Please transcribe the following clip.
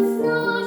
весна.